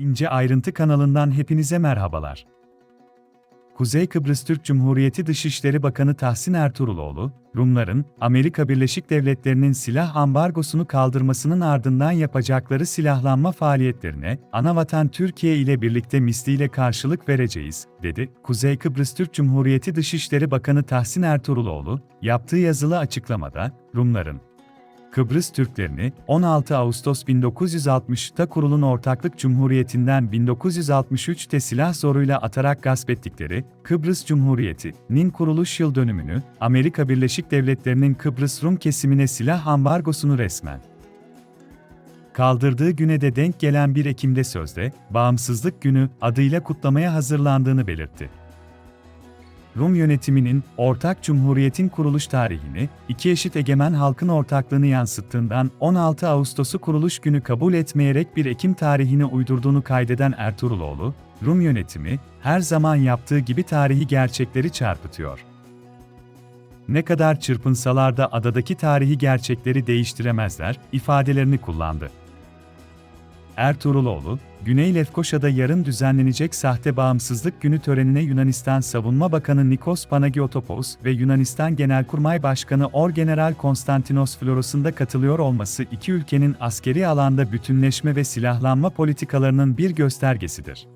İnce Ayrıntı kanalından hepinize merhabalar. Kuzey Kıbrıs Türk Cumhuriyeti Dışişleri Bakanı Tahsin Ertuğruloğlu, Rumların, Amerika Birleşik Devletleri'nin silah ambargosunu kaldırmasının ardından yapacakları silahlanma faaliyetlerine, anavatan Türkiye ile birlikte misliyle karşılık vereceğiz, dedi. Kuzey Kıbrıs Türk Cumhuriyeti Dışişleri Bakanı Tahsin Ertuğruloğlu, yaptığı yazılı açıklamada, Rumların, Kıbrıs Türklerini 16 Ağustos 1960'ta kurulan Ortaklık Cumhuriyeti'nden 1963'te silah zoruyla atarak gasp ettikleri Kıbrıs Cumhuriyeti'nin kuruluş yıl dönümünü Amerika Birleşik Devletleri'nin Kıbrıs Rum kesimine silah ambargosunu resmen kaldırdığı güne de denk gelen 1 Ekim'de sözde Bağımsızlık Günü adıyla kutlamaya hazırlandığını belirtti. Rum yönetiminin, ortak cumhuriyetin kuruluş tarihini, iki eşit egemen halkın ortaklığını yansıttığından 16 Ağustos'u kuruluş günü kabul etmeyerek 1 Ekim tarihini uydurduğunu kaydeden Ertuğruloğlu, Rum yönetimi, her zaman yaptığı gibi tarihi gerçekleri çarpıtıyor. Ne kadar çırpınsalar da adadaki tarihi gerçekleri değiştiremezler, ifadelerini kullandı. Ertuğruloğlu, Güney Lefkoşa'da yarın düzenlenecek sahte bağımsızlık günü törenine Yunanistan Savunma Bakanı Nikos Panagiotopoulos ve Yunanistan Genelkurmay Başkanı Orgeneral Konstantinos Floros'un da katılıyor olması iki ülkenin askeri alanda bütünleşme ve silahlanma politikalarının bir göstergesidir.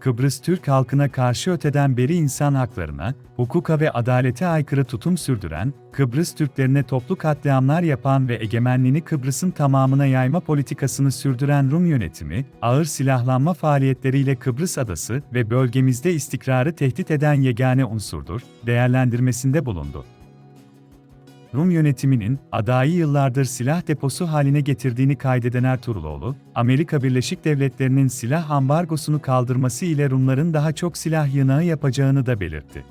Kıbrıs Türk halkına karşı öteden beri insan haklarına, hukuka ve adalete aykırı tutum sürdüren, Kıbrıs Türklerine toplu katliamlar yapan ve egemenliğini Kıbrıs'ın tamamına yayma politikasını sürdüren Rum yönetimi, ağır silahlanma faaliyetleriyle Kıbrıs adası ve bölgemizde istikrarı tehdit eden yegane unsurdur, değerlendirmesinde bulundu. Rum yönetiminin adayı yıllardır silah deposu haline getirdiğini kaydeden Ertuğruloğlu, Amerika Birleşik Devletleri'nin silah ambargosunu kaldırması ile Rumların daha çok silah yığınağı yapacağını da belirtti.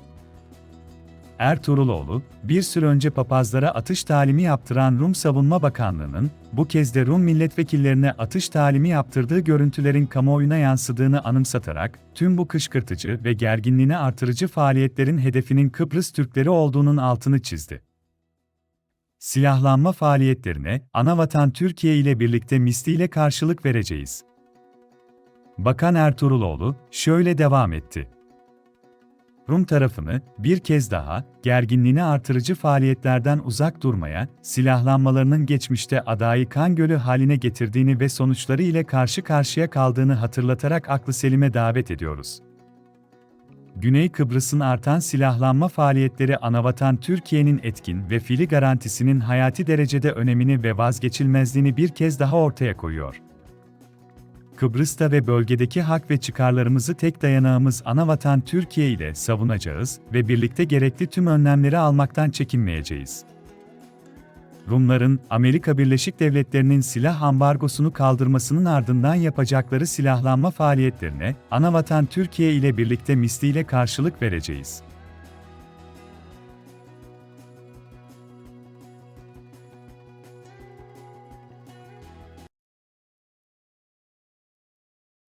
Ertuğruloğlu, bir süre önce papazlara atış talimi yaptıran Rum Savunma Bakanlığı'nın, bu kez de Rum milletvekillerine atış talimi yaptırdığı görüntülerin kamuoyuna yansıdığını anımsatarak, tüm bu kışkırtıcı ve gerginliğini artırıcı faaliyetlerin hedefinin Kıbrıs Türkleri olduğunun altını çizdi silahlanma faaliyetlerine anavatan Türkiye ile birlikte misliyle karşılık vereceğiz. Bakan Ertuğruloğlu şöyle devam etti. Rum tarafını bir kez daha gerginliğini artırıcı faaliyetlerden uzak durmaya, silahlanmalarının geçmişte adayı kan gölü haline getirdiğini ve sonuçları ile karşı karşıya kaldığını hatırlatarak aklı selime davet ediyoruz. Güney Kıbrıs'ın artan silahlanma faaliyetleri anavatan Türkiye'nin etkin ve fili garantisinin hayati derecede önemini ve vazgeçilmezliğini bir kez daha ortaya koyuyor. Kıbrıs'ta ve bölgedeki hak ve çıkarlarımızı tek dayanağımız anavatan Türkiye ile savunacağız ve birlikte gerekli tüm önlemleri almaktan çekinmeyeceğiz. Rumların, Amerika Birleşik Devletleri'nin silah ambargosunu kaldırmasının ardından yapacakları silahlanma faaliyetlerine, anavatan Türkiye ile birlikte misliyle karşılık vereceğiz.